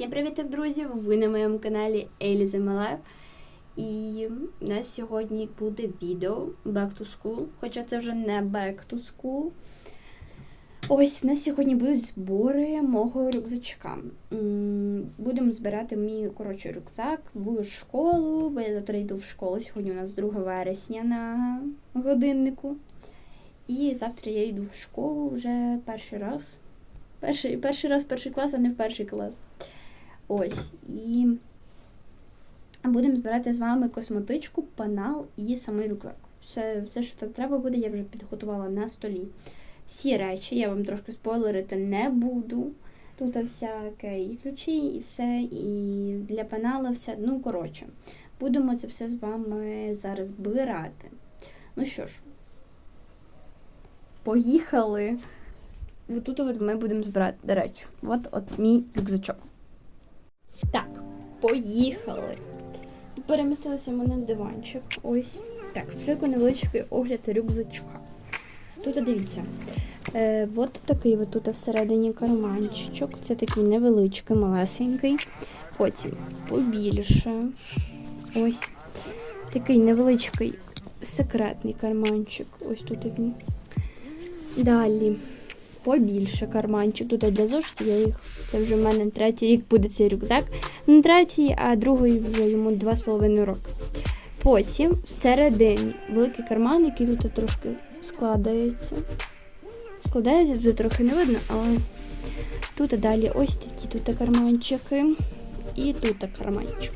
Всім привіт, друзі! Ви на моєму каналі Еліза Малаєв. І у нас сьогодні буде відео Back to School. Хоча це вже не Back to School. Ось, в нас сьогодні будуть збори мого рюкзачка. Будемо збирати мій коротше, рюкзак в школу, бо я завтра йду в школу. Сьогодні у нас 2 вересня на годиннику. І завтра я йду в школу вже перший раз. Перший, перший раз перший клас, а не в перший клас. Ось. І будемо збирати з вами косметичку, панал і самий рюкзак. Все, все, що там треба буде, я вже підготувала на столі. Всі речі, я вам трошки спойлерити не буду. Тут всяке і ключі, і все, і для панала все. Ну, коротше, будемо це все з вами зараз збирати. Ну що ж, поїхали. Вот тут от ми будемо збирати речі. От от мій рюкзачок. Так, поїхали. Перемістилися ми на диванчик. Ось. Так, спочатку невеличкий огляд рюкзачка. Тут дивіться. Е, от такий от тут всередині карманчичок. Це такий невеличкий, малесенький. Потім побільше. Ось. Такий невеличкий секретний карманчик. Ось тут він. Далі побільше карманчик. Тут для зошитів я їх. Це вже в мене третій рік буде цей рюкзак. Не третій, а другий вже йому 2,5 роки. Потім всередині великий карман, який тут трошки складається. Складається, тут трохи не видно, але тут далі ось такі тут карманчики. І тут карманчик.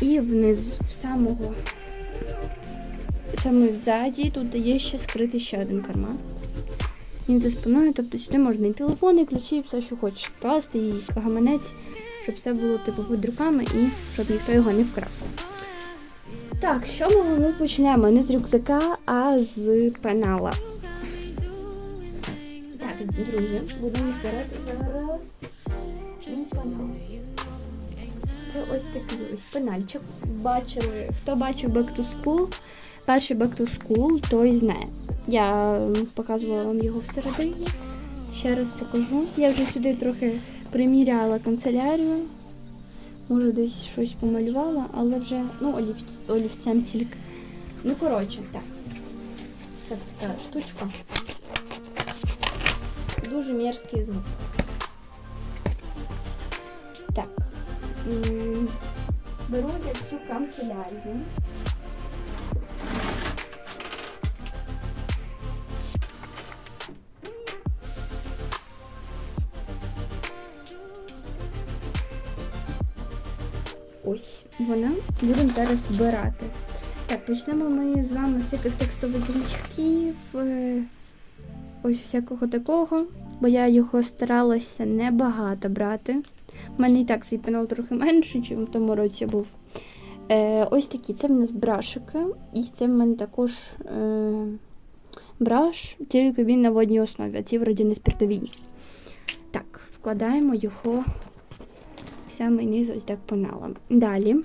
І внизу в самого саме ззаді тут є ще скритий ще один карман. Він за спиною, тобто сюди можна і телефон, і ключі, і все, що хочеш класти, і гаманець, щоб все було типу під руками і щоб ніхто його не вкрав. Так, що ми, ми почнемо? Не з рюкзака, а з пенала. Так, друзі, будемо збирати зараз мій пенал. Це ось такий ось пенальчик. Бачили, хто бачив Back to School, перший Back to School, той знає. Я показувала вам його всередині. Ще раз покажу. Я вже сюди трохи приміряла канцелярію. Може, десь щось помалювала, але вже, ну, олів, олівцем тільки. Ну, коротше, так. Так, така штучка. Дуже мерзкий звук. Так. Беру я всю канцелярію. Вона. Будемо зараз збирати. Так, почнемо ми з вами з всяких текстових значків, е, ось всякого такого, бо я його старалася небагато брати. У мене і так цей пенал трохи менший, ніж в тому році був. Е, Ось такі. Це в нас брашики, і це в мене також е, браш, тільки він на водній основі, а ці вроді не спиртові. Так, вкладаємо його самий низ ось так пеналом. Далі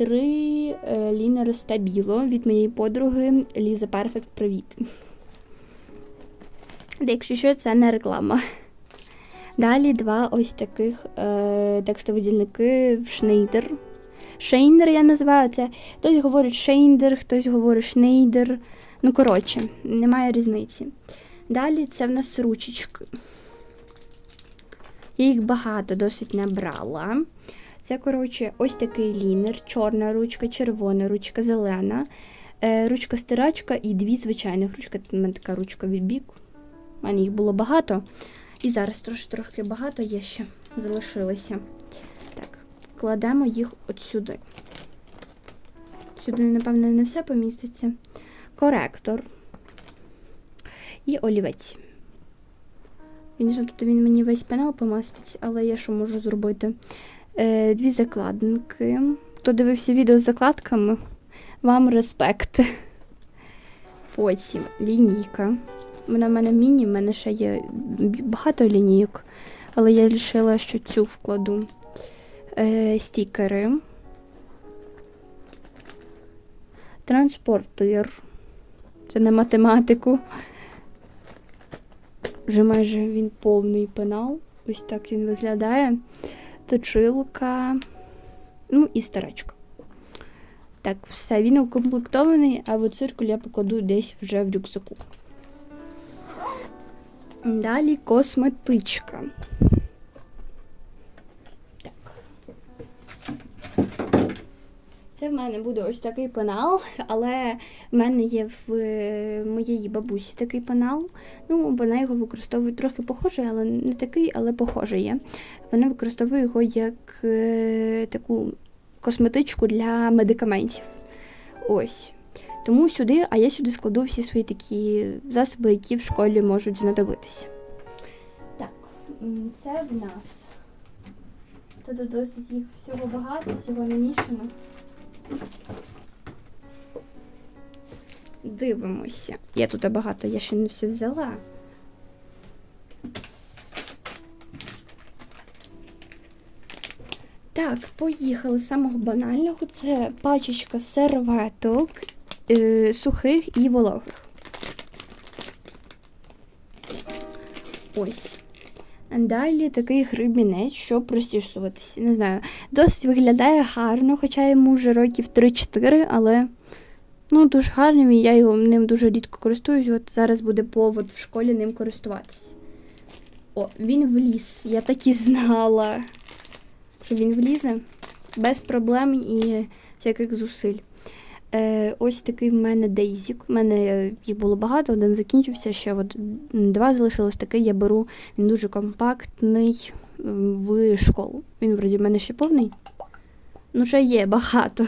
три е, лінери стабіло від моєї подруги Ліза Перфект. Привіт. Якщо що, це не реклама. Далі два ось таких е, текстовидільники в Шнейдер. Шейнер я називаю це. Хтось говорить шейндер, хтось говорить шнейдер. Ну, коротше, немає різниці. Далі це в нас ручечки. Я їх багато досить набрала. Це, коротше, ось такий лінер, чорна ручка, червона ручка, зелена, е, ручка стирачка і дві звичайних ручки. У мене така ручка від біку. У мене їх було багато. І зараз трошки трошки багато є ще залишилося. Так, кладемо їх от сюди. Сюди, напевно, не все поміститься. Коректор і олівець. Звісно, тут він мені весь пенал помастить, але я що можу зробити? Е, Дві закладинки. Хто дивився відео з закладками, вам респект. Потім лінійка. Вона в мене міні, в мене ще є багато лінійок, але я вирішила, що цю вкладу. Е, Стікери. Транспортир. Це на математику. Вже майже він повний пенал. Ось так він виглядає. Точилка, ну і старачка. Так, все, він укомплектований, а от циркуль я покладу десь вже в рюкзаку. Далі косметичка. Це в мене буде ось такий пенал, але в мене є в е, моєї бабусі такий пенал. Ну, вона його використовує трохи похожий, але не такий, але похожий є. Вона використовує його як е, таку косметичку для медикаментів. Ось. Тому сюди, а я сюди складу всі свої такі засоби, які в школі можуть знадобитися. Так, це в нас. Тут досить їх всього багато, всього намішано. Дивимося. Я тут багато, я ще не все взяла. Так, поїхали з самого банального. Це пачечка серветок е, сухих і вологих. Ось. Далі такий грибінець, щоб розтішуватися. Не знаю, досить виглядає гарно, хоча йому вже років 3-4, але ну, дуже і я його ним дуже рідко користуюсь. От зараз буде повод в школі ним користуватися. О, він вліз. Я так і знала, що він влізе без проблем і всяких зусиль. Е, ось такий в мене дейзік. У мене е, їх було багато, один закінчився, ще от два залишилось такий. Я беру, він дуже компактний в школу. Він вроді в мене ще повний. Ну, ще є багато.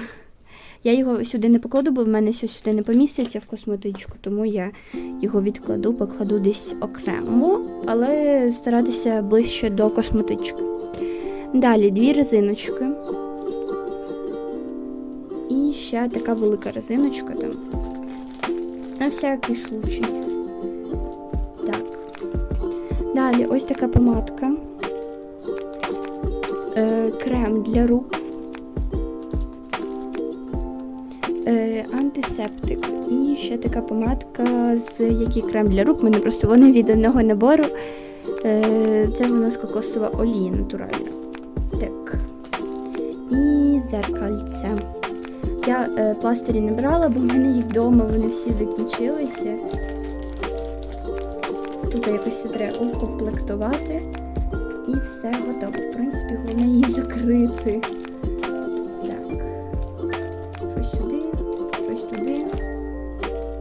Я його сюди не покладу, бо в мене все сюди не поміститься в косметичку, тому я його відкладу, покладу десь окремо, але старатися ближче до косметички. Далі дві резиночки. Ще така велика резиночка там. На всякий случай. Так. Далі ось така помадка. Е, крем для рук. Е, антисептик. І ще така помадка, з який крем для рук. У мене просто вони від одного набору. Е, це в нас кокосова олія натуральна. Так. І зеркальце. Я е, пластирі не брала, бо в мене їх вдома вони всі закінчилися. Тут якось треба укомплектувати. І все готово. В принципі, головне її закрити. Так. Щось сюди, щось туди.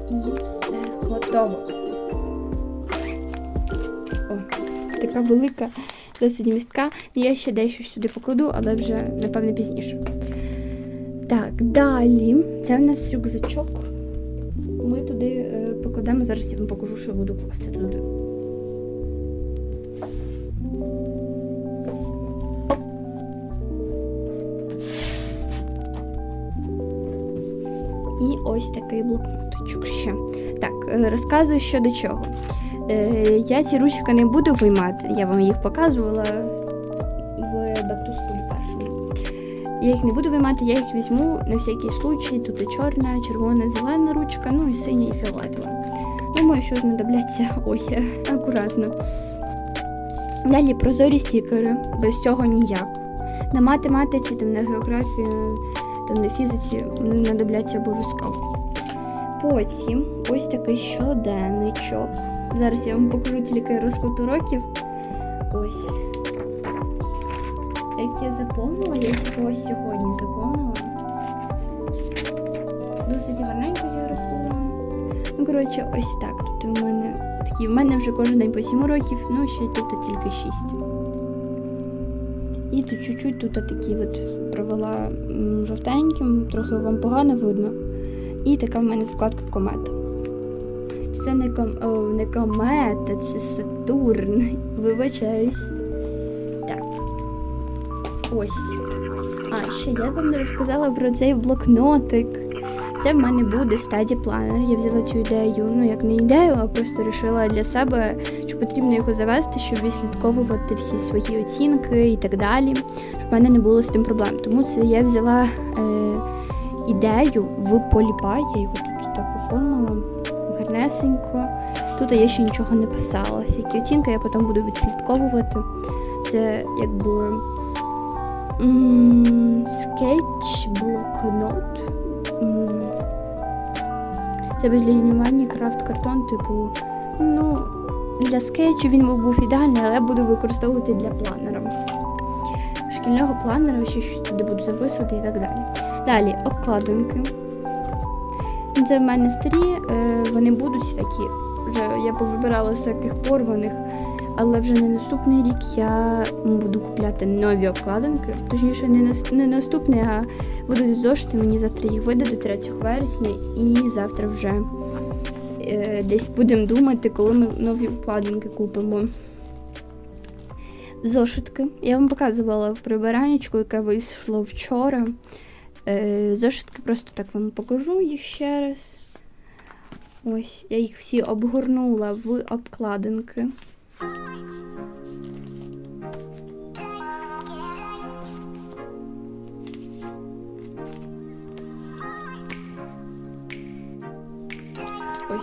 І все готово. О, така велика, досить містка. Я ще дещо сюди покладу, але вже, напевне, пізніше. Так, далі. Це в нас рюкзачок. Ми туди е, покладемо. Зараз я вам покажу, що буду класти туди. І ось такий блокнотичок ще. Так, е, розказую що до чого. Е, я ці ручки не буду виймати, я вам їх показувала в першому. Я їх не буду виймати, я їх візьму на всякий случай. Тут і чорна, червона, зелена ручка, ну і синя і фіолетова. Думаю, що знадобляться. Ой, акуратно. Далі прозорі стікери, без цього ніяк. На математиці, там на географії, там на фізиці вони знадобляться обов'язково. Потім ось такий щоденничок. Зараз я вам покажу тільки розклад уроків. Ось. Як я заповнила, я його ось сьогодні заповнила. Досить гарненько я рахую. Ну, коротше, ось так. Тут у мене такі. В мене вже кожен день по 7 років, ну ще тут тільки 6. І тут чуть-чуть тут такі от провела жовтеньким, трохи вам погано видно. І така в мене закладка комета. Це не, ком... О, не комета, це Сатурн. Вибачаюсь. Ось. А, ще я вам не розказала про цей блокнотик. Це в мене буде стаді планер. Я взяла цю ідею, ну як не ідею, а просто вирішила для себе, що потрібно його завести, щоб відслідковувати всі свої оцінки і так далі, щоб в мене не було з тим проблем. Тому це я взяла е, ідею в поліпай, я його тут так оформила гарнесенько. Тут я ще нічого не писала. Які оцінки я потім буду відслідковувати. Це якби Скетч, блокнот. Це без лінювання, крафт картон, типу. Ну, для скетчу він був ідеальний, але я буду використовувати для планера. Шкільного планера, ще щось туди буду записувати і так далі. Далі обкладинки. Ну, Це в мене старі, е, вони будуть такі. Вже я повибирала таких порваних, але вже не наступний рік я буду купляти нові обкладинки. Точніше, не, нас- не наступний, а будуть зошити. Мені завтра їх видадуть 3 вересня, і завтра вже е, десь будемо думати, коли ми нові обкладинки купимо. Зошитки. Я вам показувала в прибираннячку, яке вийшло вчора. Е, зошитки просто так вам покажу їх ще раз. Ось, я їх всі обгорнула в обкладинки. Ось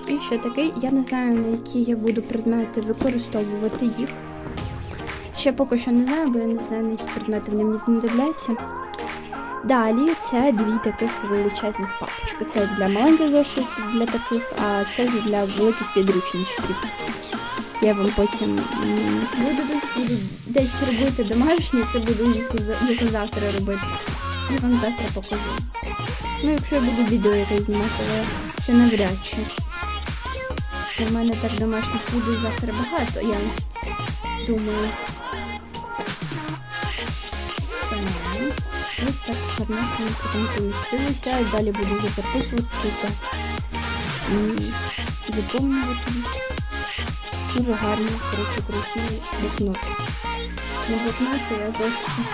і ще такий. Я не знаю, на які я буду предмети використовувати їх. Ще поки що не знаю, бо я не знаю, на які предмети вони мені знадобляться. Далі це дві таких величезних папочки. Це для маленьких зошитів, для таких, а це для великих підручничків. Я вам потім буду, десь робити домашнє, це буду за- завтра робити. Я вам завтра покажу. Ну, якщо я буду відео якесь знімати, але це навряд чи. У мене так домашніх буде завтра багато, я думаю. Ось так гарнесенько там помістилися. І далі буду записувати тут. Дуже гарно, коротше, красивий блокнот. На блокноті я зовсім.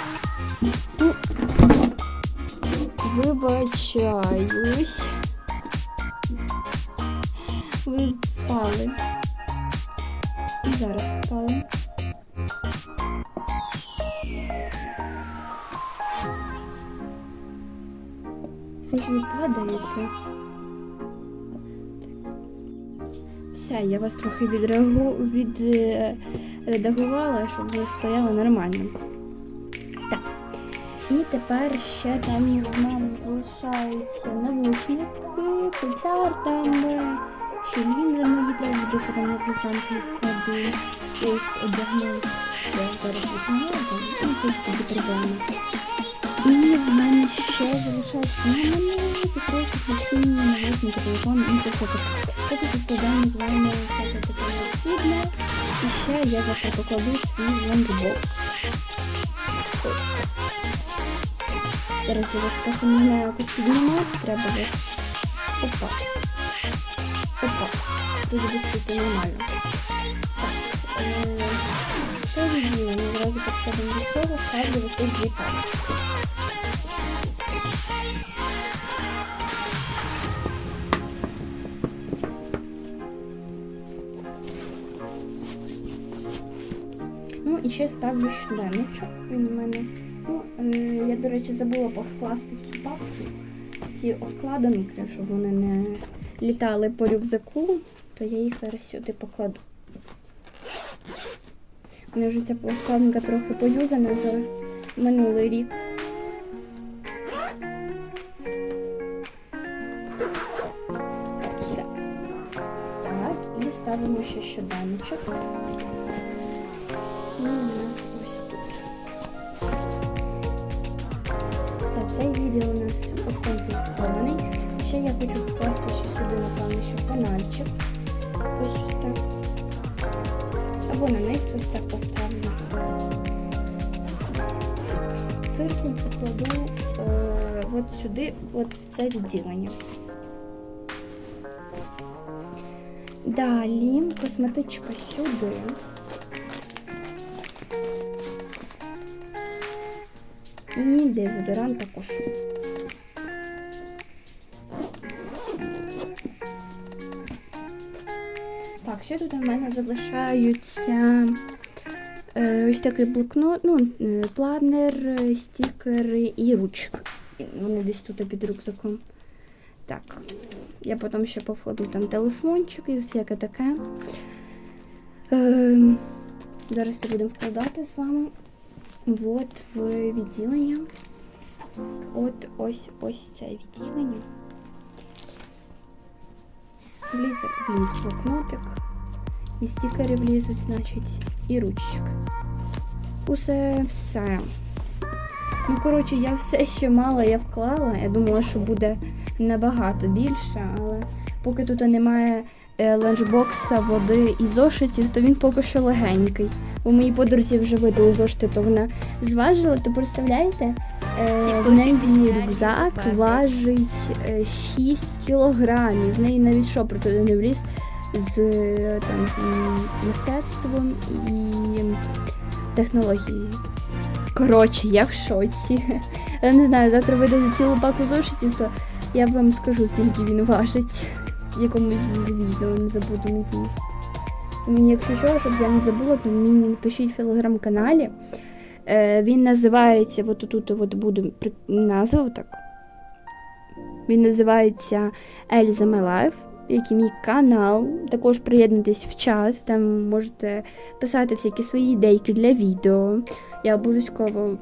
Ну, вибачаюсь. Ви впали. І зараз впали. Щось ви падаєте. Все, я вас трохи відреагу... відредагувала, щоб ви стояли нормально. Так. І тепер ще там в мене залишаються навушники, футляр там, е, ще лінзи мої треба буде, потім я вже зранку їх кладу, їх одягну. Я зараз їх не там, ну це буде. І в мене ще залишається ну, мене трохи постійні навушники, телефон, і це все таке. Це тут складаємо з вами всяке таке необхідне. І ще я завтра покладу свій лонгбокс. Зараз я просто не знаю, як треба десь. Опа. Опа. Тут десь нормально. Так. е, Це відділення. Зразу підходимо до цього, ставлю тут дві палички. Ще ставлю щоденничок. Він у мене. Ну, е, я, до речі, забула поскласти в цю папку ці обкладинки, щоб вони не літали по рюкзаку, то я їх зараз сюди покладу. У мене вже ця обкладинка трохи поюзана за минулий рік. Цей відео у нас укомплектований. Ще я хочу покласти ще сюди, напевно, ще канальчик. Ось ось так. Або на низ ось так поставлю. Циркуль покладу е, от сюди, от в це відділення. Далі косметичка сюди. І дезодорант також. Так, ще тут у мене залишаються е, ось такий блокнот, ну, е, планер, е, стікери і ручка. І Вони десь тут під рюкзаком. Так, я потім ще покладу там телефончик і всяке таке. Е, зараз це будемо вкладати з вами. От в відділення. От ось ось це відділення. Влізе, вліз блокнотик. І стікери влізуть, значить, і ручки. Усе все. Ну, коротше, я все, що мала, я вклала. Я думала, що буде набагато більше, але поки тут немає е, ланчбокса, води і зошитів, то він поки що легенький. У моїй подрузі вже видали зошити, то вона зважила, то представляєте, е, в неї рюкзак важить е, 6 кілограмів. В неї навіть шопер туди не вліз з е, там мистецтвом і технологією. Коротше, я в шоці. Я не знаю, завтра видаю цілу паку зошитів, то я вам скажу, скільки він важить. Якомусь з відео не забуду, надіюсь. Мені, якщо що, щоб я не забула, то мені напишіть в телеграм-каналі. Е, він називається, от тут от буду назву так. Він називається Ельза My Life, який мій канал. Також приєднуйтесь в чат, там можете писати всякі свої ідейки для відео. Я обов'язково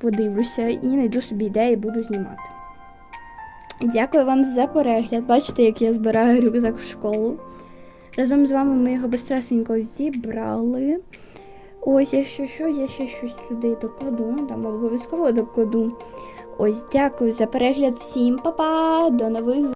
подивлюся і знайду собі ідеї буду знімати. Дякую вам за перегляд. Бачите, як я збираю рюкзак в школу. Разом з вами ми його безстресенько зібрали. Ось, якщо що, я ще щось сюди докладу, там обов'язково докладу. Ось, дякую за перегляд всім, па-па, до нових.